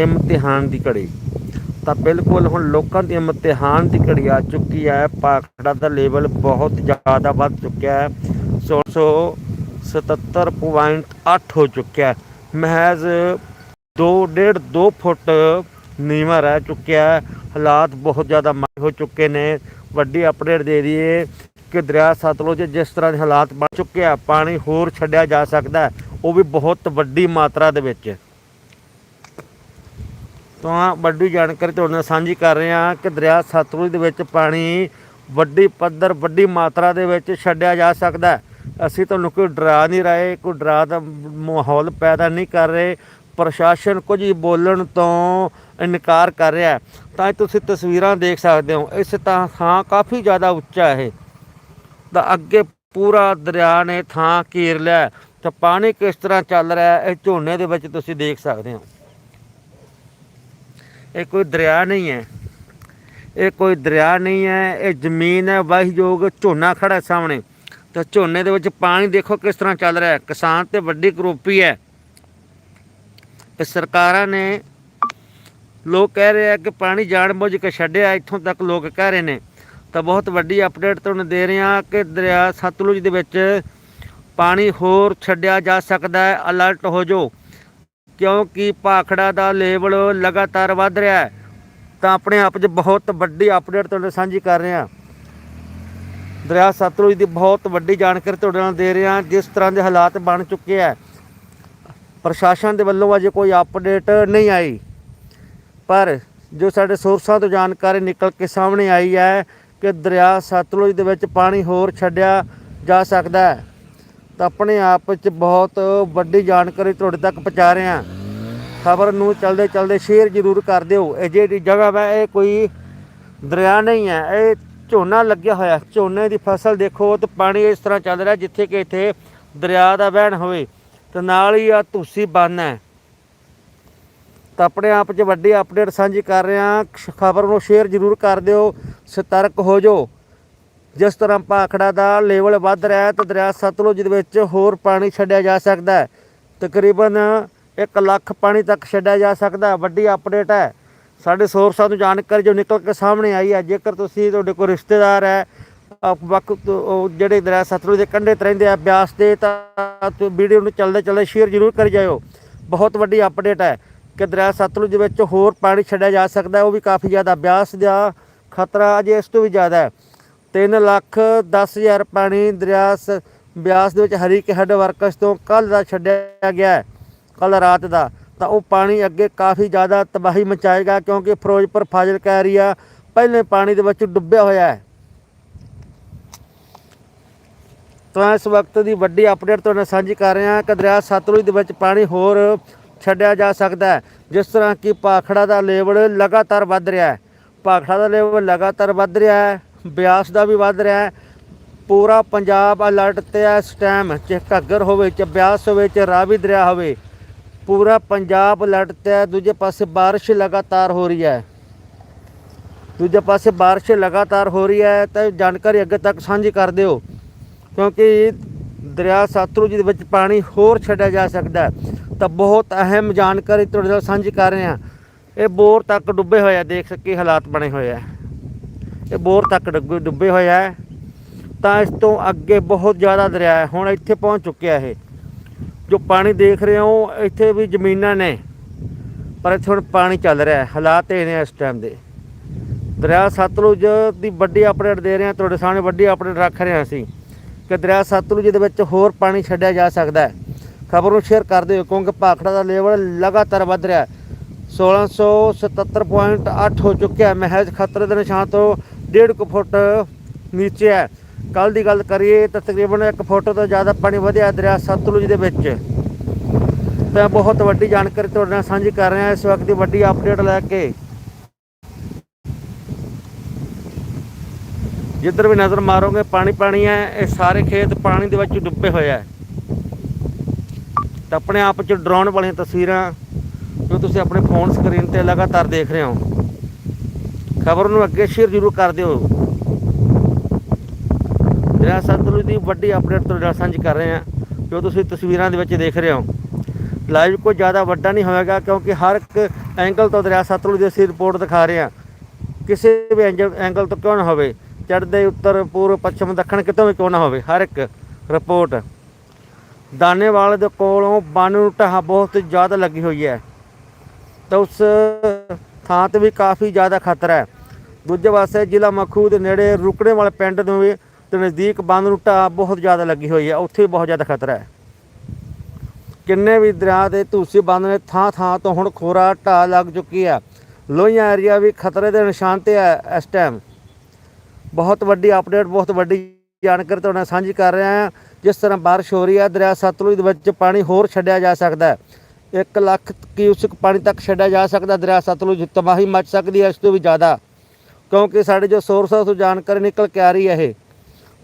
ਇਮਤਿਹਾਨ ਦੀ ਘੜੀ। ਤਾਂ ਬਿਲਕੁਲ ਹੁਣ ਲੋਕਾਂ ਦੀ ਇਮਤਿਹਾਨ ਦੀ ਘੜੀ ਆ ਚੁੱਕੀ ਹੈ। ਭਾਖੜਾ ਦਾ ਲੈਵਲ ਬਹੁਤ ਜ਼ਿਆਦਾ ਵੱਧ ਚੁੱਕਿਆ ਹੈ। 677.8 ਹੋ ਚੁੱਕਿਆ ਹੈ। ਮਹਿਜ਼ 2 ਡੇਢ 2 ਫੁੱਟ ਨੀਵਾਂ ਰਹਿ ਚੁੱਕਿਆ ਹੈ। ਹਾਲਾਤ ਬਹੁਤ ਜ਼ਿਆਦਾ ਮਾੜੇ ਹੋ ਚੁੱਕੇ ਨੇ। ਵੱਡੀ ਅਪਡੇਟ ਦੇ ਦਈਏ ਕਿ ਦਰਿਆ ਸਤਲੁਜ ਜਿਸ ਤਰ੍ਹਾਂ ਦੇ ਹਾਲਾਤ ਬਣ ਚੁੱਕੇ ਆ, ਪਾਣੀ ਹੋਰ ਛੱਡਿਆ ਜਾ ਸਕਦਾ ਉਹ ਵੀ ਬਹੁਤ ਵੱਡੀ ਮਾਤਰਾ ਦੇ ਵਿੱਚ। ਤਾਂ ਵੱਡੀ ਜਾਣਕਾਰੀ ਤੁਹਾਡੇ ਨਾਲ ਸਾਂਝੀ ਕਰ ਰਹੇ ਹਾਂ ਕਿ ਦਰਿਆ ਸਤਲੁਜ ਦੇ ਵਿੱਚ ਪਾਣੀ ਵੱਡੀ ਪੱਧਰ, ਵੱਡੀ ਮਾਤਰਾ ਦੇ ਵਿੱਚ ਛੱਡਿਆ ਜਾ ਸਕਦਾ ਹੈ। ਅਸੀਂ ਤੁਹਾਨੂੰ ਕੋਈ ਡਰਾ ਨਹੀਂ ਰਹੇ, ਕੋਈ ਡਰਾ ਦਾ ਮਾਹੌਲ ਪੈਦਾ ਨਹੀਂ ਕਰ ਰਹੇ। ਪ੍ਰਸ਼ਾਸਨ ਕੁਝ ਹੀ ਬੋਲਣ ਤੋਂ ਇਨਕਾਰ ਕਰ ਰਿਹਾ ਤਾਂ ਇਹ ਤੁਸੀਂ ਤਸਵੀਰਾਂ ਦੇਖ ਸਕਦੇ ਹੋ। ਇਸ ਤਾਂ ਥਾਂ ਕਾਫੀ ਜ਼ਿਆਦਾ ਉੱਚਾ ਹੈ। ਤਾਂ ਅੱਗੇ ਪੂਰਾ ਦਰਿਆ ਨੇ ਥਾਂ ਘੇਰ ਲਿਆ ਤਾਂ ਪਾਣੀ ਕਿਸ ਤਰ੍ਹਾਂ ਚੱਲ ਰਿਹਾ ਹੈ, ਇਹ ਝੋਨੇ ਦੇ ਵਿੱਚ ਤੁਸੀਂ ਦੇਖ ਸਕਦੇ ਹੋ। ਇਹ ਕੋਈ ਦਰਿਆ ਨਹੀਂ ਹੈ। ਇਹ ਕੋਈ ਦਰਿਆ ਨਹੀਂ ਹੈ, ਇਹ ਜ਼ਮੀਨ ਹੈ ਵਾਹੀਯੋਗ ਝੋਨਾ ਖੜਾ ਸਾਹਮਣੇ। ਤਾਂ ਝੋਨੇ ਦੇ ਵਿੱਚ ਪਾਣੀ ਦੇਖੋ ਕਿਸ ਤਰ੍ਹਾਂ ਚੱਲ ਰਿਹਾ ਹੈ। ਕਿਸਾਨ ਤੇ ਵੱਡੀ ਕਰੋਪੀ ਹੈ। ਇਹ ਸਰਕਾਰਾਂ ਨੇ ਲੋਕ ਕਹਿ ਰਹੇ ਆ ਕਿ ਪਾਣੀ ਜਾਣ ਬੁੱਝ ਕੇ ਛੱਡਿਆ, ਇੱਥੋਂ ਤੱਕ ਲੋਕ ਕਹਿ ਰਹੇ ਨੇ। ਤਾਂ ਬਹੁਤ ਵੱਡੀ ਅਪਡੇਟ ਤੁਹਾਨੂੰ ਦੇ ਰਹੇ ਹਾਂ ਕਿ ਦਰਿਆ ਸਤਲੁਜ ਦੇ ਵਿੱਚ ਪਾਣੀ ਹੋਰ ਛੱਡਿਆ ਜਾ ਸਕਦਾ ਹੈ। ਅਲਰਟ ਹੋ ਜਾਓ। ਕਿਉਂਕਿ ਭਾਖੜਾ ਦਾ ਲੈਵਲ ਲਗਾਤਾਰ ਵੱਧ ਰਿਹਾ ਹੈ, ਤਾਂ ਆਪਣੇ ਆਪ 'ਚ ਬਹੁਤ ਵੱਡੀ ਅਪਡੇਟ ਤੁਹਾਡੇ ਸਾਂਝੀ ਕਰ ਰਹੇ ਹਾਂ। ਦਰਿਆ ਸਤਲੁਜ ਦੀ ਬਹੁਤ ਵੱਡੀ ਜਾਣਕਾਰੀ ਤੁਹਾਡੇ ਨਾਲ ਦੇ ਰਹੇ ਹਾਂ, ਜਿਸ ਤਰ੍ਹਾਂ ਦੇ ਹਾਲਾਤ ਬਣ ਚੁੱਕੇ ਆ ਪ੍ਰਸ਼ਾਸਨ ਦੇ ਵੱਲੋਂ ਅਜੇ ਕੋਈ ਅਪਡੇਟ ਨਹੀਂ ਆਈ। ਪਰ ਜੋ ਸਾਡੇ ਸੋਰਸਾਂ ਤੋਂ ਜਾਣਕਾਰੀ ਨਿਕਲ ਕੇ ਸਾਹਮਣੇ ਆਈ ਹੈ ਕਿ ਦਰਿਆ ਸਤਲੁਜ ਦੇ ਵਿੱਚ ਪਾਣੀ ਹੋਰ ਛੱਡਿਆ ਜਾ ਸਕਦਾ ਹੈ। ਤਾਂ ਆਪਣੇ ਆਪ ਵਿੱਚ ਬਹੁਤ ਵੱਡੀ ਜਾਣਕਾਰੀ ਤੁਹਾਡੇ ਤੱਕ ਪਹੁੰਚਾ ਰਹੇ ਹਾਂ। ਖਬਰ ਨੂੰ ਚਲਦੇ ਚਲਦੇ ਸ਼ੇਅਰ ਜ਼ਰੂਰ ਕਰ ਦਿਓ। ਇਹ ਜਿਹੜੀ ਜਗ੍ਹਾ ਹੈ ਇਹ ਕੋਈ ਦਰਿਆ ਨਹੀਂ ਹੈ। ਇਹ ਝੋਨਾ ਲੱਗਿਆ ਹੋਇਆ। ਝੋਨੇ ਦੀ ਫਸਲ ਦੇਖੋ ਤੇ ਪਾਣੀ ਇਸ ਤਰ੍ਹਾਂ ਚੱਲ ਰਿਹਾ ਜਿੱਥੇ ਕਿ ਇੱਥੇ ਦਰਿਆ ਦਾ ਵਹਿਣ ਹੋਵੇ। ਤੇ ਨਾਲ ਹੀ ਆ ਤੁਸੀਂ ਬੰਨ ਹੈ। ਤਾਂ ਆਪਣੇ ਆਪ 'ਚ ਵੱਡੀ ਅਪਡੇਟ ਸਾਂਝੀ ਕਰ ਰਹੇ ਹਾਂ। ਖਬਰ ਨੂੰ ਸ਼ੇਅਰ ਜ਼ਰੂਰ ਕਰ ਦਿਓ। ਸਤਰਕ ਹੋ ਜਾਓ। ਜਿਸ ਤਰ੍ਹਾਂ ਭਾਖੜਾ ਦਾ ਲੈਵਲ ਵੱਧ ਰਿਹਾ ਹੈ ਤਾਂ ਦਰਿਆ ਸਤਲੁਜ ਦੇ ਵਿੱਚ ਹੋਰ ਪਾਣੀ ਛੱਡਿਆ ਜਾ ਸਕਦਾ ਹੈ। ਤਕਰੀਬਨ 1 ਲੱਖ ਪਾਣੀ ਤੱਕ ਛੱਡਿਆ ਜਾ ਸਕਦਾ ਵੱਡੀ ਅਪਡੇਟ ਹੈ। ਸਾਡੇ ਸੋਰਸਾਂ ਤੋਂ ਜਾਣਕਾਰੀ ਜੋ ਨਿਕਲ ਕੇ ਸਾਹਮਣੇ ਆਈ ਹੈ। ਜੇਕਰ ਤੁਸੀਂ ਤੁਹਾਡੇ ਕੋਲ ਰਿਸ਼ਤੇਦਾਰ ਹੈ ਅਹ ਵਕਤ ਜਿਹੜੇ ਦਰਿਆ ਸਤਲੁਜ ਦੇ ਕੰਢੇ ਤੇ ਰਹਿੰਦੇ ਆ, ਬਿਆਸ ਦੇ, ਤਾਂ ਵੀਡੀਓ ਨੂੰ ਚੱਲਦੇ ਚੱਲਦੇ ਸ਼ੇਅਰ ਜ਼ਰੂਰ ਕਰੀ ਜਾਇਓ। ਬਹੁਤ ਵੱਡੀ ਅਪਡੇਟ ਹੈ ਕਿ ਦਰਿਆ ਸਤਲੁਜ ਦੇ ਵਿੱਚ ਹੋਰ ਪਾਣੀ ਛੱਡਿਆ ਜਾ ਸਕਦਾ ਉਹ ਵੀ ਕਾਫੀ ਜ਼ਿਆਦਾ ਬਿਆਸ ਦਾ ਖਤਰਾ ਅਜੇ ਇਸ ਤੋਂ ਵੀ ਜ਼ਿਆਦਾ ਹੈ। 3 ਲੱਖ 10000 ਪਾਣੀ ਦਰਿਆ ਸ- ਬਿਆਸ ਦੇ ਵਿੱਚ ਹਰੀਕੇ ਹੈੱਡ ਵਰਕਸ ਤੋਂ ਕੱਲ ਦਾ ਛੱਡਿਆ ਗਿਆ ਹੈ ਕੱਲ ਰਾਤ ਦਾ। ਤਾਂ ਉਹ ਪਾਣੀ ਅੱਗੇ ਕਾਫੀ ਜ਼ਿਆਦਾ ਤਬਾਹੀ ਮਚਾਏਗਾ ਕਿਉਂਕਿ ਫਿਰੋਜ਼ਪੁਰ ਫਾਜ਼ਿਲਕਾ ਏਰੀਆ ਪਹਿਲੇ ਪਾਣੀ ਦੇ ਵਿੱਚ ਡੁੱਬਿਆ ਹੋਇਆ ਹੈ। ਤਾਂ ਇਸ ਵਕਤ ਦੀ ਵੱਡੀ ਅਪਡੇਟ ਤੁਹਾਡੇ ਨਾਲ ਸਾਂਝੀ ਕਰ ਰਹੇ ਹਾਂ ਕਿ ਦਰਿਆ ਸਤਲੁਜ ਦੇ ਵਿੱਚ ਪਾਣੀ ਹੋਰ ਛੱਡਿਆ ਜਾ ਸਕਦਾ ਹੈ, ਜਿਸ ਤਰ੍ਹਾਂ ਕਿ ਭਾਖੜਾ ਦਾ ਲੈਵਲ ਲਗਾਤਾਰ ਵੱਧ ਰਿਹਾ ਹੈ। ਭਾਖੜਾ ਦਾ ਲੈਵਲ ਲਗਾਤਾਰ ਵੱਧ ਰਿਹਾ ਹੈ। ਬਿਆਸ ਦਾ ਵੀ ਵੱਧ ਰਿਹਾ ਹੈ। ਪੂਰਾ ਪੰਜਾਬ ਅਲਰਟ ਤੇ ਹੈ ਇਸ ਟਾਈਮ ਚਾਹੇ ਘੱਗਰ ਹੋਵੇ ਚਾਹੇ ਬਿਆਸ ਹੋਵੇ ਚਾਹੇ ਰਾਵੀ ਦਰਿਆ ਹੋਵੇ, ਪੂਰਾ ਪੰਜਾਬ ਅਲਰਟ ਤੇ ਹੈ। ਦੂਜੇ ਪਾਸੇ ਬਾਰਿਸ਼ ਲਗਾਤਾਰ ਹੋ ਰਹੀ ਹੈ। ਦੂਜੇ ਪਾਸੇ ਬਾਰਿਸ਼ ਲਗਾਤਾਰ ਹੋ ਰਹੀ ਹੈ, ਤਾਂ ਜਾਣਕਾਰੀ ਅੱਗੇ ਤੱਕ ਸਾਂਝੀ ਕਰ ਦਿਓ। ਕਿਉਂਕਿ ਦਰਿਆ ਸਤਲੁਜ ਦੇ ਵਿੱਚ ਪਾਣੀ ਹੋਰ ਛੱਡਿਆ ਜਾ ਸਕਦਾ ਤਾਂ ਬਹੁਤ ਅਹਿਮ ਜਾਣਕਾਰੀ ਤੁਹਾਡੇ ਨਾਲ ਸਾਂਝੀ ਕਰ ਰਹੇ ਹਾਂ। ਇਹ ਬੋਰ ਤੱਕ ਡੁੱਬੇ ਹੋਏ ਆ, ਦੇਖ ਸਕੀ ਹਾਲਾਤ ਬਣੇ ਹੋਏ ਆ। ਇਹ ਬੋਰ ਤੱਕ ਡੁੱਬੇ ਡੁੱਬੇ ਹੋਏ ਆ। ਤਾਂ ਇਸ ਤੋਂ ਅੱਗੇ ਬਹੁਤ ਜ਼ਿਆਦਾ ਦਰਿਆ ਹੈ। ਹੁਣ ਇੱਥੇ ਪਹੁੰਚ ਚੁੱਕਿਆ ਇਹ। ਜੋ ਪਾਣੀ ਦੇਖ ਰਹੇ ਹੋ, ਇੱਥੇ ਵੀ ਜ਼ਮੀਨਾਂ ਨੇ। ਪਰ ਇੱਥੇ ਹੁਣ ਪਾਣੀ ਚੱਲ ਰਿਹਾ ਹੈ। ਹਾਲਾਤ ਇਹ ਨੇ ਇਸ ਟਾਈਮ ਦੇ। ਦਰਿਆ ਸਤਲੁਜ ਦੀ ਵੱਡੀ ਅਪਡੇਟ ਦੇ ਰਹੇ ਹਾਂ। ਤੁਹਾਡੇ ਸਾਹਮਣੇ ਵੱਡੀ ਅਪਡੇਟ ਰੱਖ ਰਹੇ ਹਾਂ ਅਸੀਂ ਕਿ ਦਰਿਆ ਸਤਲੁਜ ਦੇ ਵਿੱਚ ਹੋਰ ਪਾਣੀ ਛੱਡਿਆ ਜਾ ਸਕਦਾ ਹੈ। ਖਬਰ ਨੂੰ ਸ਼ੇਅਰ ਕਰ ਦਿਓ ਕਿਉਂਕਿ ਭਾਖੜਾ ਦਾ ਲੈਵਲ ਲਗਾਤਾਰ ਵੱਧ ਰਿਹਾ ਹੈ। 1677.8 ਹੋ ਚੁੱਕਿਆ ਹੈ। ਮਹਿਜ਼ ਖਤਰੇ ਦੇ ਨਿਸ਼ਾਨ ਤੋਂ 1.5 ਕੁ ਫੁੱਟ ਨੀਚੇ ਹੈ। ਕੱਲ ਦੀ ਗੱਲ ਕਰੀਏ ਤਾਂ ਤਕਰੀਬਨ 1 ਫੁੱਟ ਤੋਂ ਜ਼ਿਆਦਾ ਪਾਣੀ ਵਧਿਆ ਦਰਿਆ ਸਤਲੁਜ ਦੇ ਵਿੱਚ। ਤਾਂ ਬਹੁਤ ਵੱਡੀ ਜਾਣਕਾਰੀ ਤੁਹਾਡੇ ਨਾਲ ਸਾਂਝੀ ਕਰ ਰਿਹਾ ਇਸ ਵਕਤ ਦੀ ਵੱਡੀ ਅਪਡੇਟ ਲੈ ਕੇ। ਜਿੱਧਰ ਵੀ ਨਜ਼ਰ ਮਾਰੋਗੇ, ਪਾਣੀ ਪਾਣੀ ਹੈ, ਇਹ ਸਾਰੇ ਖੇਤ ਪਾਣੀ ਦੇ ਵਿੱਚ ਡੁੱਬੇ ਹੋਏ ਹੈ। ਤਾਂ ਆਪਣੇ ਆਪ ਚ ਡਰਾਉਣ ਵਾਲੀਆਂ ਤਸਵੀਰਾਂ ਜੋ ਤੁਸੀਂ ਆਪਣੇ ਫੋਨ ਸਕਰੀਨ ਤੇ ਲਗਾਤਾਰ ਦੇਖ ਰਹੇ ਹੋ। ਖਬਰ ਨੂੰ ਅੱਗੇ ਸ਼ੇਅਰ ਜ਼ਰੂਰ ਕਰ ਦਿਓ। ਦਰਿਆ ਸਤਲੁਜ ਦੀ ਵੱਡੀ ਅਪਡੇਟ ਤੁਹਾਡੇ ਨਾਲ ਸਾਂਝੀ ਕਰ ਰਹੇ ਹਾਂ, ਜੋ ਤੁਸੀਂ ਤਸਵੀਰਾਂ ਦੇ ਵਿੱਚ ਦੇਖ ਰਹੇ ਹੋ। ਲਾਈਵ ਕੋਈ ਜ਼ਿਆਦਾ ਵੱਡਾ ਨਹੀਂ ਹੋਵੇਗਾ, ਕਿਉਂਕਿ ਹਰ ਇੱਕ ਐਂਗਲ ਤੋਂ ਦਰਿਆ ਸਤਲੁਜ ਦੀ ਅਸੀਂ ਰਿਪੋਰਟ ਦਿਖਾ ਰਹੇ ਹਾਂ। ਕਿਸੇ ਵੀ ਐਂਜਲ- ਐਂਗਲ ਤੋਂ ਕਿਉਂ ਨਾ ਹੋਵੇ, ਚੜ੍ਹਦੇ ਉੱਤਰ, ਪੂਰਬ, ਪੱਛਮ, ਦੱਖਣ ਕਿਤੋਂ ਵੀ ਕਿਉਂ ਨਾ ਹੋਵੇ, ਹਰ ਇੱਕ ਰਿਪੋਰਟ ਦਾਨੇਵਾਲ ਦੇ ਕੋਲੋਂ ਬੰਨ ਨੂੰ ਢਾਹ ਬਹੁਤ ਜ਼ਿਆਦਾ ਲੱਗੀ ਹੋਈ ਹੈ। ਤਾਂ ਉਸ ਥਾਂ ਤੇ ਵੀ ਕਾਫੀ ਜ਼ਿਆਦਾ ਖਤਰਾ ਹੈ। ਦੂਜੇ ਪਾਸੇ ਜ਼ਿਲ੍ਹਾ ਮਖੂ ਦੇ ਨੇੜੇ ਰੁਕਣੇ ਵਾਲੇ ਪਿੰਡ ਨੂੰ ਵੀ ਤੇ ਨਜ਼ਦੀਕ ਬੰਦ ਨੂੰ ਢਾਹ ਬਹੁਤ ਜ਼ਿਆਦਾ ਲੱਗੀ ਹੋਈ ਹੈ। ਉੱਥੇ ਵੀ ਬਹੁਤ ਜ਼ਿਆਦਾ ਖਤਰਾ ਹੈ। ਕਿੰਨੇ ਵੀ ਦਰਿਆ ਦੇ ਧੂਸੀ ਬੰਦ ਨੇ ਥਾਂ ਥਾਂ ਤੋਂ ਹੁਣ ਖੋਰਾ ਢਾਹ ਲੱਗ ਚੁੱਕੀ ਹੈ। ਲੋਹੀਆਂ ਏਰੀਆ ਵੀ ਖਤਰੇ ਦੇ ਨਿਸ਼ਾਨ ਤੇ ਹੈ ਇਸ ਟਾਈਮ ਬਹੁਤ ਵੱਡੀ ਅਪਡੇਟ ਬਹੁਤ ਵੱਡੀ ਜਾਣਕਾਰੀ ਤੁਹਾਡੇ ਨਾਲ ਸਾਂਝੀ ਕਰ ਰਹੇ ਹਾਂ। ਜਿਸ ਤਰ੍ਹਾਂ ਬਾਰਿਸ਼ ਹੋ ਰਹੀ ਹੈ, ਦਰਿਆ ਸਤਲੁਜ ਦੇ ਵਿੱਚ ਪਾਣੀ ਹੋਰ ਛੱਡਿਆ ਜਾ ਸਕਦਾ ਹੈ। 1 ਲੱਖ ਕਿਊਸਿਕ ਪਾਣੀ ਤੱਕ ਛੱਡਿਆ ਜਾ ਸਕਦਾ, ਦਰਿਆ ਸਤਲੁਜ ਤਬਾਹੀ ਮਚ ਸਕਦੀ ਹੈ, ਇਸ ਤੋਂ ਵੀ ਜ਼ਿਆਦਾ। ਕਿਉਂਕਿ ਸਾਡੇ ਜੋ ਸੋਰਸਾਂ ਤੋਂ ਜਾਣਕਾਰੀ ਨਿਕਲ ਕੇ ਆ ਰਹੀ ਹੈ ਇਹ,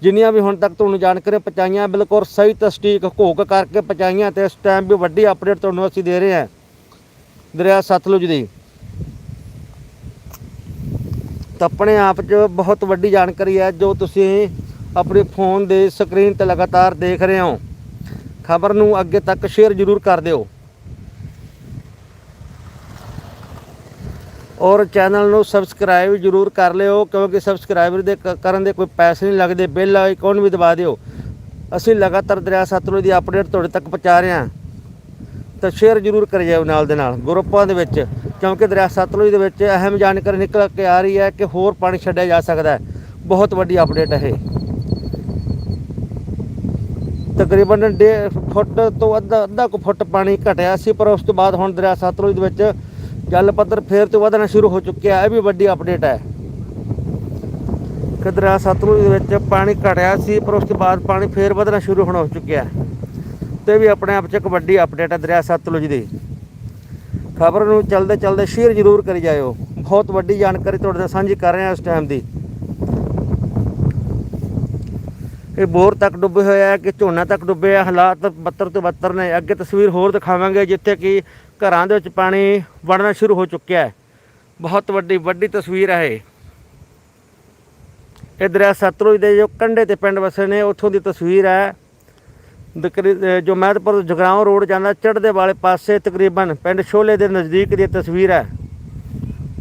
ਜਿੰਨੀਆਂ ਵੀ ਹੁਣ ਤੱਕ ਤੁਹਾਨੂੰ ਜਾਣਕਾਰੀ ਪਹੁੰਚਾਈਆਂ, ਬਿਲਕੁਲ ਸਹੀ ਤਸਦੀਕ ਘੋਕ ਕਰਕੇ ਪਹੁੰਚਾਈਆਂ ਤੇ ਇਸ ਟਾਈਮ ਵੀ ਵੱਡੀ ਅਪਡੇਟ ਤੁਹਾਨੂੰ ਅਸੀਂ ਦੇ ਰਹੇ ਹਾਂ, ਦਰਿਆ ਸਤਲੁਜ ਦੀ। ਤਾਂ ਆਪਣੇ ਆਪ 'ਚ ਬਹੁਤ ਵੱਡੀ ਜਾਣਕਾਰੀ ਹੈ, ਜੋ ਤੁਸੀਂ ਆਪਣੇ ਫੋਨ ਦੇ ਸਕਰੀਨ ਤੇ ਲਗਾਤਾਰ ਦੇਖ ਰਹੇ ਹੋ। ਖਬਰ ਨੂੰ ਅੱਗੇ ਤੱਕ ਸ਼ੇਅਰ ਜ਼ਰੂਰ ਕਰ ਦਿਓ। ਔਰ ਚੈਨਲ ਨੂੰ ਸਬਸਕ੍ਰਾਈਬ ਜ਼ਰੂਰ ਕਰ ਲਿਓ, ਕਿਉਂਕਿ ਸਬਸਕ੍ਰਾਈਬਰ ਦੇ ਕ- ਕਰਨ ਦੇ ਕੋਈ ਪੈਸੇ ਨਹੀਂ ਲੱਗਦੇ, ਬਿੱਲ ਆਈਕਨ ਵੀ ਦਬਾ ਦਿਓ। ਅਸੀਂ ਲਗਾਤਾਰ ਦਰਿਆ ਸਤਲੁਜ ਦੀ ਅਪਡੇਟ ਤੁਹਾਡੇ ਤੱਕ ਪਹੁੰਚਾ ਰਹੇ ਹਾਂ। ਤਾਂ ਸ਼ੇਅਰ ਜ਼ਰੂਰ ਕਰ ਜਾਓ ਨਾਲ ਦੇ ਨਾਲ, ਗਰੁੱਪਾਂ ਦੇ ਵਿੱਚ, ਕਿਉਂਕਿ ਦਰਿਆ ਸਤਲੁਜ ਦੇ ਵਿੱਚ ਅਹਿਮ ਜਾਣਕਾਰੀ ਨਿਕਲ ਕੇ ਆ ਰਹੀ ਹੈ ਕਿ ਹੋਰ ਪਾਣੀ ਛੱਡਿਆ ਜਾ ਸਕਦਾ ਹੈ। ਬਹੁਤ ਵੱਡੀ ਅਪਡੇਟ ਹੈ ਇਹ। ਤਕਰੀਬਨ ਡੇ ਫੁੱਟ ਤੋਂ ਅੱਧਾ ਅੱਧਾ ਕੁ ਫੁੱਟ ਪਾਣੀ ਘਟਿਆ ਸੀ, ਪਰ ਉਸ ਤੋਂ ਬਾਅਦ ਹੁਣ ਦਰਿਆ ਸਤਲੁਜ ਦੇ ਵਿੱਚ ਜਲ ਪੱਧਰ ਫੇਰ ਤੋਂ ਵਧਣਾ ਸ਼ੁਰੂ ਹੋ ਚੁੱਕਿਆ, ਇਹ ਵੀ ਵੱਡੀ ਅਪਡੇਟ ਹੈ। ਕਿ ਦਰਿਆ ਸਤਲੁਜ ਦੇ ਵਿੱਚ ਪਾਣੀ ਘਟਿਆ ਸੀ, ਪਰ ਉਸ ਤੋਂ ਬਾਅਦ ਪਾਣੀ ਫੇਰ ਵਧਣਾ ਸ਼ੁਰੂ ਹੋਣਾ ਹੋ ਚੁੱਕਿਆ ਹੈ। ਤੇ ਵੀ ਆਪਣੇ ਆਪ 'ਚ ਇੱਕ ਵੱਡੀ ਅਪਡੇਟ ਹੈ ਦਰਿਆ ਸਤਲੁਜ ਦੀ। ਖਬਰ ਨੂੰ ਚਲਦੇ ਚਲਦੇ ਸ਼ੇਅਰ ਜ਼ਰੂਰ ਕਰੀ ਜਾਇਓ। ਬਹੁਤ ਵੱਡੀ ਜਾਣਕਾਰੀ ਤੁਹਾਡੇ ਨਾਲ ਸਾਂਝੀ ਕਰ ਰਹੇ ਹਾਂ ਇਸ ਟਾਈਮ ਦੀ। ਇਹ ਬੋਰ ਤੱਕ ਡੁੱਬੇ ਹੋਏ ਆ, ਕਿ ਝੋਨਾ ਤੱਕ ਡੁੱਬੇ ਆ, ਹਾਲਾਤ ਬੱਤਰ ਤੋਂ ਬੱਤਰ ਨੇ। ਅੱਗੇ ਤਸਵੀਰ ਹੋਰ ਦਿਖਾਵਾਂਗੇ, ਜਿੱਥੇ ਕਿ ਘਰਾਂ ਦੇ ਵਿੱਚ ਪਾਣੀ ਵੜਨਾ ਸ਼ੁਰੂ ਹੋ ਚੁੱਕਿਆ ਹੈ। ਬਹੁਤ ਵੱਡੀ ਵੱਡੀ ਤਸਵੀਰ ਹੈ ਇਹ। ਦਰਿਆ ਸਤਲੁਜ ਦੇ ਜੋ ਕੰਢੇ ਤੇ ਪਿੰਡ ਵਸੇ ਨੇ, ਉੱਥੋਂ ਦੀ ਤਸਵੀਰ ਹੈ। ਤਕਰੀ- ਅਹ ਜੋ ਮਹਿਤਪੁਰ ਜਗਰਾਉਂ ਰੋਡ ਜਾਂਦਾ, ਚੜ੍ਹਦੇ ਵਾਲੇ ਪਾਸੇ ਤਕਰੀਬਨ ਪਿੰਡ ਛੋਲੇ ਦੇ ਨਜ਼ਦੀਕ ਦੀ ਤਸਵੀਰ ਹੈ।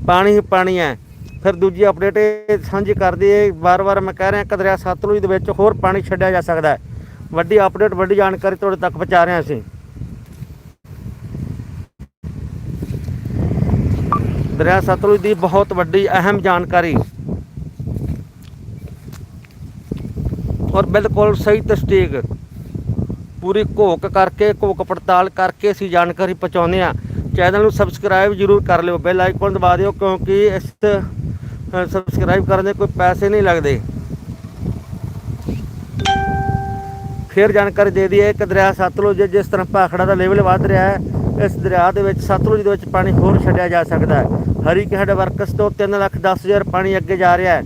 ਪਾਣੀ ਹੀ ਪਾਣੀ ਹੈ। ਫਿਰ ਦੂਜੀ ਅਪਡੇਟ ਇਹ ਸਾਂਝੀ ਕਰਦੀ ਹੈ, ਵਾਰ-ਵਾਰ ਮੈਂ ਕਹਿ ਰਿਹਾ ਕਿ ਦਰਿਆ ਸਤਲੁਜ ਦੇ ਵਿੱਚ ਹੋਰ ਪਾਣੀ ਛੱਡਿਆ ਜਾ ਸਕਦਾ ਹੈ। ਵੱਡੀ ਅਪਡੇਟ ਵੱਡੀ ਜਾਣਕਾਰੀ ਤੁਹਾਡੇ ਤੱਕ ਪਹੁੰਚਾ ਰਹੇ ਹਾਂ ਅਸੀਂ। ਦਰਿਆ ਸਤਲੁਜ ਦੀ ਬਹੁਤ ਵੱਡੀ ਅਹਿਮ ਜਾਣਕਾਰੀ। ਔਰ ਬਿਲਕੁਲ ਸਹੀ ਤਸਦੀਕ। ਪੂਰੀ ਘੋਕ ਕਰਕੇ, ਘੋਕ ਪੜਤਾਲ ਕਰਕੇ ਅਸੀਂ ਜਾਣਕਾਰੀ ਪਹੁੰਚਾਉਂਦੇ ਆ ਚੈਨਲ ਨੂੰ ਸਬਸਕ੍ਰਾਈਬ ਜ਼ਰੂਰ ਕਰ ਲਿਓ। ਬੈਲ ਆਈਕਨ ਦਬਾ ਦਿਓ ਕਿਉਂਕਿ ਇਸ ਸਬਸਕ੍ਰਾਈਬ ਕਰਨ ਦੇ ਕੋਈ ਪੈਸੇ ਨਹੀਂ ਲੱਗਦੇ। ਫਿਰ ਜਾਣਕਾਰੀ ਦੇ ਦਈਏ ਕਿ ਦਰਿਆ ਸਤਲੁਜ ਜਿਸ ਤਰ੍ਹਾਂ ਭਾਖੜਾ ਦਾ ਲੈਵਲ ਵੱਧ ਰਿਹਾ ਹੈ ਇਸ ਦਰਿਆ ਦੇ ਵਿੱਚ ਸਤਲੁਜ ਦੇ ਵਿੱਚ ਪਾਣੀ ਹੋਰ ਛੱਡਿਆ ਜਾ ਸਕਦਾ ਹੈ। ਹਰੀ ਹੈਡ ਵਰਕਸ ਤੋਂ 3 ਲੱਖ 10 ਹਜ਼ਾਰ ਪਾਣੀ ਅੱਗੇ ਜਾ ਰਿਹਾ ਹੈ,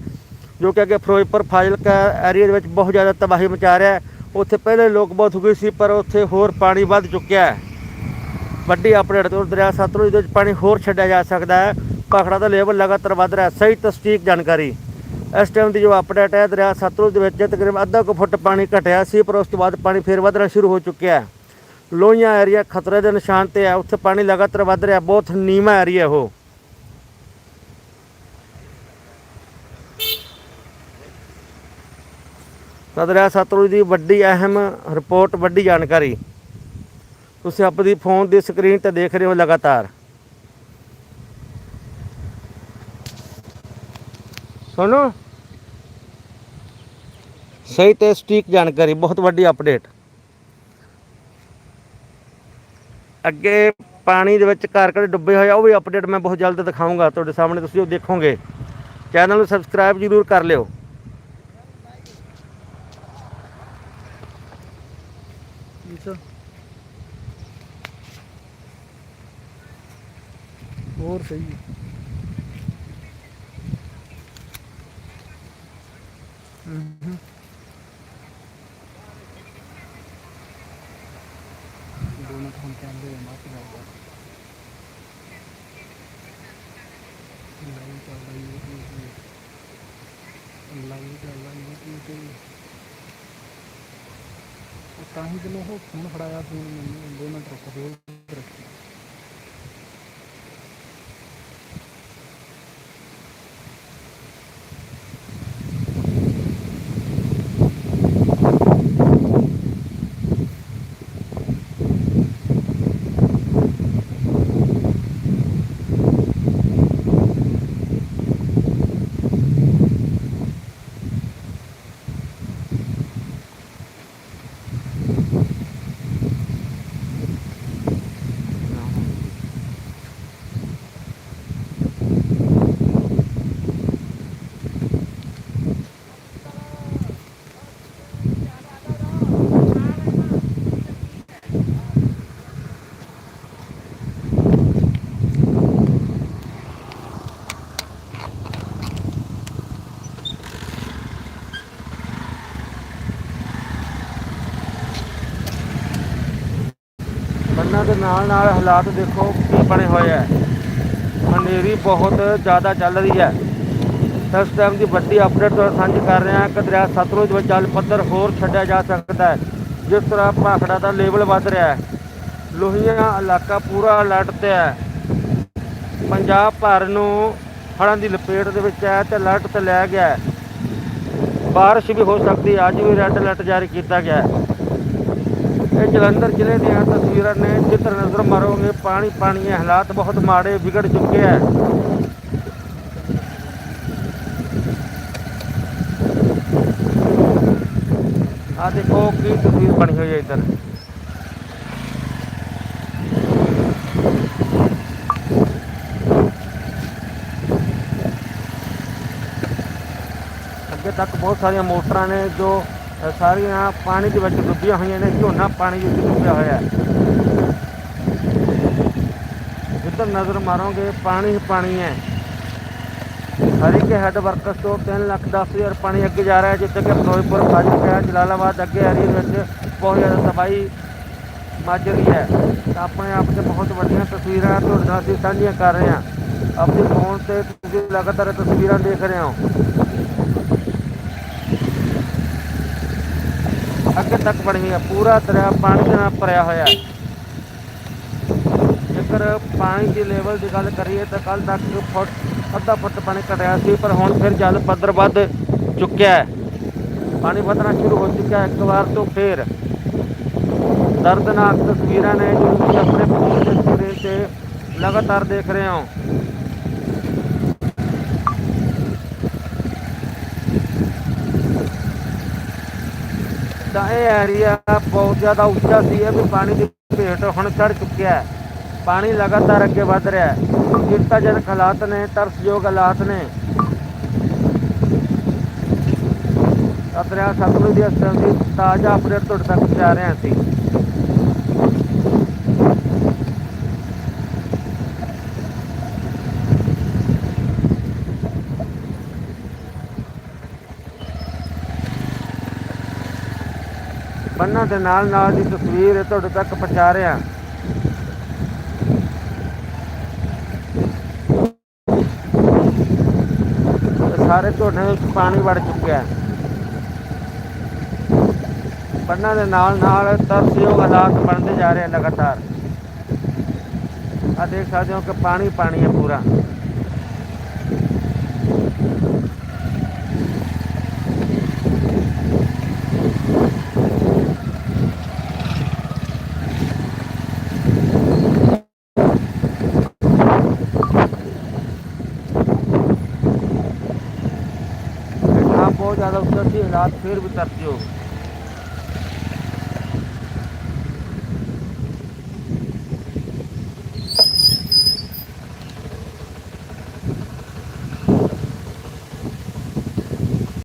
ਜੋ ਕਿ ਅੱਗੇ ਫਿਰੋਜ਼ਪੁਰ ਫਾਜ਼ਿਲਕਾ ਏਰੀਆ ਦੇ ਵਿੱਚ ਬਹੁਤ ਜ਼ਿਆਦਾ ਤਬਾਹੀ ਮਚਾ ਰਿਹਾ ਹੈ। ਉੱਥੇ ਪਹਿਲੇ ਲੋਕ ਬਹੁਤ ਗਏ ਸੀ, ਪਰ ਉੱਥੇ ਹੋਰ ਪਾਣੀ ਵੱਧ ਚੁੱਕਿਆ ਹੈ। ਵੱਡੀ ਅਪਡੇਟ ਤੋਂ ਦਰਿਆ ਸਤਲੁਜ ਦੇ ਵਿੱਚ ਪਾਣੀ ਹੋਰ ਛੱਡਿਆ ਜਾ ਸਕਦਾ ਹੈ ਭਾਖੜਾ ਦਾ ਲੈਵਲ ਲਗਾਤਾਰ ਵੱਧ ਰਿਹਾ ਸਹੀ ਤਸਦੀਕ ਜਾਣਕਾਰੀ। ਇਸ ਟਾਈਮ ਦੀ ਜੋ ਅਪਡੇਟ ਹੈ, ਦਰਿਆ ਸਤਲੁਜ ਦੇ ਵਿੱਚ ਤਕਰੀਬਨ ਅੱਧਾ ਕੁ ਫੁੱਟ ਪਾਣੀ ਘਟਿਆ ਸੀ, ਪਰ ਉਸ ਤੋਂ ਬਾਅਦ ਪਾਣੀ ਫੇਰ ਵਧਣਾ ਸ਼ੁਰੂ ਹੋ ਚੁੱਕਿਆ ਹੈ। ਲੋਹੀਆਂ ਏਰੀਆ ਖਤਰੇ ਦੇ ਨਿਸ਼ਾਨ ਤੇ ਹੈ ਉੱਥੇ ਪਾਣੀ ਲਗਾਤਾਰ ਵੱਧ ਰਿਹਾ, ਬਹੁਤ ਨੀਵਾਂ ਏਰੀਆ ਉਹ। ਤਾਂ ਦਰਿਆ ਸਤਲੁਜ ਦੀ ਵੱਡੀ ਅਹਿਮ ਰਿਪੋਰਟ ਵੱਡੀ ਜਾਣਕਾਰੀ। ਤੁਸੀਂ ਆਪਣੀ ਫੋਨ ਦੀ ਸਕਰੀਨ ਤੇ ਦੇਖ ਰਹੇ ਹੋ ਲਗਾਤਾਰ। ਸੁਣੋ ਸਹੀ ਤੇ ਸਟੀਕ ਜਾਣਕਾਰੀ, ਬਹੁਤ ਵੱਡੀ ਅਪਡੇਟ ਅੱਗੇ ਪਾਣੀ ਦੇ ਵਿੱਚ ਘਰ ਘਰ ਡੁੱਬੇ ਹੋਏ ਆ, ਉਹ ਵੀ ਅਪਡੇਟ ਮੈਂ ਬਹੁਤ ਜਲਦ ਦਿਖਾਊਂਗਾ ਤੁਹਾਡੇ ਸਾਹਮਣੇ, ਤੁਸੀਂ ਉਹ ਦੇਖੋਗੇ। ਚੈਨਲ ਨੂੰ ਸਬਸਕ੍ਰਾਈਬ ਜ਼ਰੂਰ ਕਰ ਲਿਓ। ਹੋਰ ਸਹੀ ਹੈ ਹਮ ਦੋਨੋਂ ਤੋਂ ਕਹਿੰਦੇ ਆ ਮਾਤ ਲੱਗਦਾ ਲਾਈਵ ਚੱਲ ਰਹੀ ਹੈ YouTube ਤੇ ਲਾਈਵ ਚੱਲ ਰਹੀ ਹੈ YouTube ਤੇ ਉਹ ਤਾਂ ਹੀ ਜਦੋਂ ਉਹ ਫੋਨ ਫੜਾਇਆ ਫੋਨ ਮੈਨੂੰ ਦੋ ਮਿੰਟ ਰੁਕ ਹੋ ਬੰਨਾਂ ਦੇ ਨਾਲ ਨਾਲ ਹਾਲਾਤ ਦੇਖੋ ਕੀ ਬਣੇ ਹੋਏ ਆ। ਹਨੇਰੀ ਬਹੁਤ ਜ਼ਿਆਦਾ ਚੱਲ ਰਹੀ ਹੈ। ਇਸ ਟਾਈਮ ਦੀ ਵੱਡੀ ਅਪਡੇਟ ਤੋਂ ਸਾਂਝੀ ਕਰ ਰਹੇ ਹਾਂ ਕਿ ਦਰਿਆ ਸਤਲੁਜ ਵਿੱਚ ਜਲ ਪੱਧਰ ਹੋਰ ਛੱਡਿਆ ਜਾ ਸਕਦਾ ਹੈ, ਜਿਸ ਤਰ੍ਹਾਂ ਭਾਖੜਾ ਦਾ ਲੈਵਲ ਵੱਧ ਰਿਹਾ ਹੈ। ਲੋਹੀਆਂ ਇਲਾਕਾ ਪੂਰਾ ਅਲਰਟ ਤੇ ਹੈ। ਪੰਜਾਬ ਭਰ ਨੂੰ ਹੜ੍ਹਾਂ ਦੀ ਲਪੇਟ ਦੇ ਵਿੱਚ ਹੈ ਤੇ ਅਲਰਟ ਤੇ ਲਿਆ ਗਿਆ ਹੈ। ਬਾਰਿਸ਼ ਵੀ ਹੋ ਸਕਦੀ ਹੈ, ਅੱਜ ਵੀ ਰੈੱਡ ਅਲਰਟ ਜਾਰੀ ਕੀਤਾ ਗਿਆ ਹੈ। ਇਹ ਜਲੰਧਰ ਜ਼ਿਲ੍ਹੇ ਦੀਆਂ ਤਸਵੀਰਾਂ ਨੇ, ਜਿੱਧਰ ਨਜ਼ਰ ਮਾਰੋਗੇ, ਪਾਣੀ ਪਾਣੀ ਹੈ ਹਾਲਾਤ ਬਹੁਤ ਮਾੜੇ, ਵਿਗੜ ਚੁੱਕੇ ਹੈ ਆ ਦੇਖੋ, ਕੀ ਤਸਵੀਰ ਬਣੀ ਹੋਈ ਹੈ ਇੱਧਰ। ਅੱਗੇ ਤੱਕ ਬਹੁਤ ਸਾਰੀਆਂ ਮੋਟਰਾਂ ਨੇ ਜੋ ਸਾਰੀਆਂ ਪਾਣੀ ਦੇ ਵਿੱਚ ਡੁੱਬੀਆਂ ਹੋਈਆਂ ਨੇ, ਝੋਨਾ ਪਾਣੀ ਵਿੱਚ ਡੁੱਬਿਆ ਹੋਇਆ ਹੈ। ਜਿੱਧਰ ਨਜ਼ਰ ਮਾਰੋਗੇ, ਪਾਣੀ ਹੀ ਪਾਣੀ ਹੈ। ਹਰੀਕੇ ਹੈੱਡ ਵਰਕਸ ਤੋਂ 3 ਲੱਖ 10 ਹਜ਼ਾਰ ਪਾਣੀ ਅੱਗੇ ਜਾ ਰਿਹਾ ਜਿੱਥੇ ਕਿ ਫਿਰੋਜ਼ਪੁਰ, ਫਾਜ਼ਿਲਕਾ, ਜਲਾਲਾਬਾਦ ਅੱਗੇ ਏਰੀਏ ਵਿੱਚ ਬਹੁਤ ਜ਼ਿਆਦਾ ਤਬਾਹੀ ਮੱਚ ਰਹੀ ਹੈ। ਤਾਂ ਆਪਣੇ ਆਪ 'ਚ ਬਹੁਤ ਵੱਡੀਆਂ ਤਸਵੀਰਾਂ ਤੁਹਾਡੇ ਨਾਲ ਅਸੀਂ ਸਾਂਝੀਆਂ ਕਰ ਰਹੇ ਹਾਂ। ਆਪਣੇ ਫੋਨ ਤੇ ਤੁਸੀਂ ਲਗਾਤਾਰ ਤਸਵੀਰਾਂ ਦੇਖ ਰਹੇ ਹੋ। ਅੱਗੇ ਤੱਕ ਬਣੀ ਹੋਈ ਹੈ ਪੂਰਾ ਦਰਿਆ ਪਾਣੀ ਦੇ ਨਾਲ ਭਰਿਆ ਹੋਇਆ ਹੈ। ਜੇਕਰ ਪਾਣੀ ਦੀ ਲੈਵਲ ਦੀ ਗੱਲ ਕਰੀਏ ਤਾਂ ਕੱਲ ਤੱਕ ਫੁੱਟ, ਅੱਧਾ ਫੁੱਟ ਪਾਣੀ ਘਟਿਆ ਸੀ, ਪਰ ਹੁਣ ਫਿਰ ਜਲ ਪੱਧਰ ਵੱਧ ਚੁੱਕਿਆ ਹੈ। ਪਾਣੀ ਵਧਣਾ ਸ਼ੁਰੂ ਹੋ ਚੁੱਕਿਆ ਹੈ, ਇੱਕ ਵਾਰ ਤੋਂ ਫੇਰ। ਦਰਦਨਾਕ ਤਸਵੀਰਾਂ ਨੇ ਜੋ ਤੁਸੀਂ ਆਪਣੇ ਫੋਨ ਦੇ ਸਕਰੀਨ ਤੇ ਲਗਾਤਾਰ ਦੇਖ ਰਹੇ ਹੋ। ਤਾਂ ਇਹ ਏਰੀਆ ਬਹੁਤ ਜ਼ਿਆਦਾ ਉੱਚਾ ਸੀ, ਇਹ ਵੀ ਪਾਣੀ ਦੀ ਭੇਟ ਹੁਣ ਚੜ ਚੁੱਕਿਆ ਹੈ। ਪਾਣੀ ਲਗਾਤਾਰ ਅੱਗੇ ਵਧ ਰਿਹਾ ਹੈ। ਚਿੰਤਾਜਨਕ ਹਾਲਾਤ ਨੇ, ਤਰਸਯੋਗ ਹਾਲਾਤ ਨੇ। ਤਾਂ ਦਰਿਆ ਦੀ ਇਸ ਦੀ ਤਾਜ਼ਾ ਅਪਡੇਟ ਤੁਹਾਡੇ ਤੱਕ ਪਹੁੰਚਾ ਰਹੇ ਹਾਂ ਅਸੀਂ ਬੰਨਾਂ ਦੇ ਨਾਲ ਨਾਲ ਦੀ ਤਸਵੀਰ ਤੁਹਾਡੇ ਤੱਕ ਪਹੁੰਚਾ ਰਿਹਾ। ਸਾਰੇ ਝੋਨੇ ਵਿੱਚ ਪਾਣੀ ਵੜ ਚੁੱਕਿਆ ਹੈ। ਬੰਨਾਂ ਦੇ ਨਾਲ ਨਾਲ ਤਰਸਯੋਗ ਹਾਲਾਤ ਬਣਦੇ ਜਾ ਰਹੇ ਲਗਾਤਾਰ। ਆ ਦੇਖ ਸਕਦੇ ਹੋ ਕਿ ਪਾਣੀ ਪਾਣੀ ਹੈ ਪੂਰਾ। ਹਾਂ ਫਿਰ ਵੀ ਤਰਸਯੋਗ